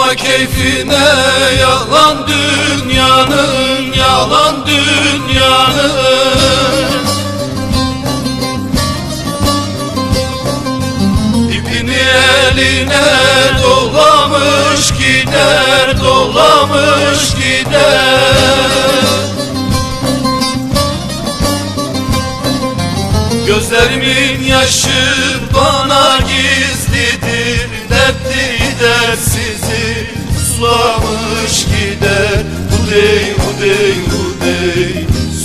Bakma keyfine yalan dünyanın Yalan dünyanın. İpini eline dolamış gider Dolamış gider. Gözlerimin yaşı bana gizlidir Dertli dersizi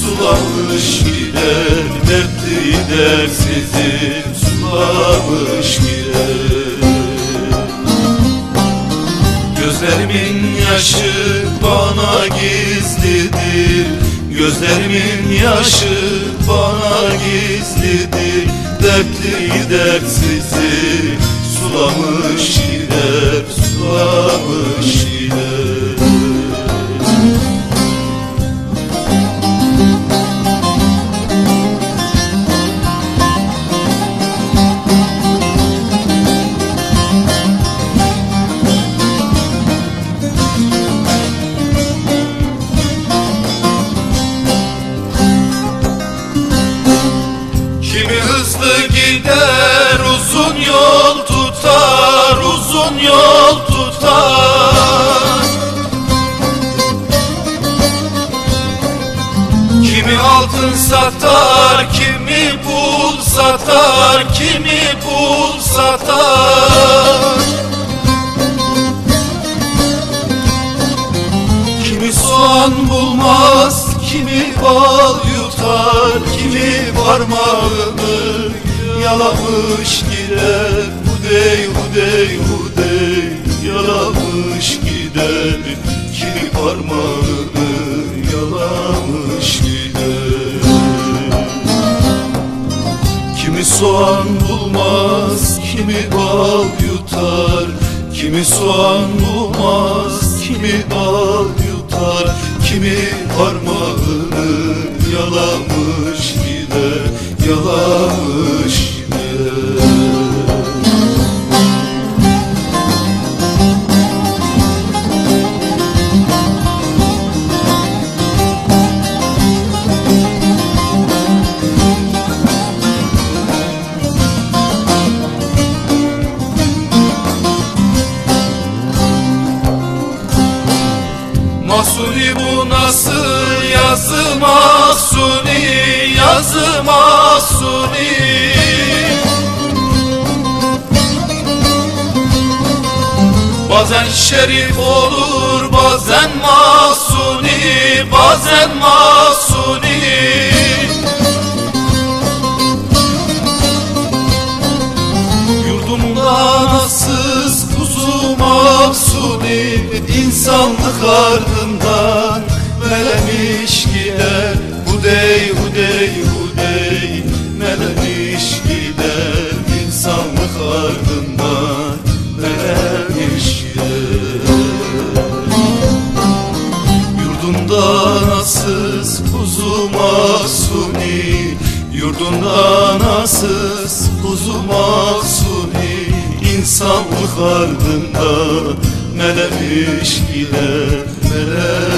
sulamış gider Dertli dersizi sulamış gider. Gözlerimin yaşı bana gizlidir. Gözlerimin yaşı bana gizlidir. Dertli dertsizi sulamış gider Sulamış gider uzun yol tutar uzun yol tutar. Kimi altın satar kimi pul satar kimi pul satar. Kimi soğan bulmaz, kimi bal yutar, kimi parmağını yalamış gider. Hudey, hudey, hudey, yalamış gider. Kimi parmağını yalamış gider. Kimi soğan bulmaz, kimi bal yutar Kimi soğan bulmaz, kimi bal yutar Kimi parmağını yalamış Mahsuni bu nasıl yazı? Mahsuni yazı mahsuni. Bazen şerif olur bazen mahsuni bazen mahsuni insanlık ardından melemiş gider. Hudey hudey hudey melemiş gider. İnsanlık ardından melemiş gider. Yurdunda nasız kuzu mahsuni? Yurdunda nasız kuzu mahsuni? İnsanlık ardında melemiş gider Melemiş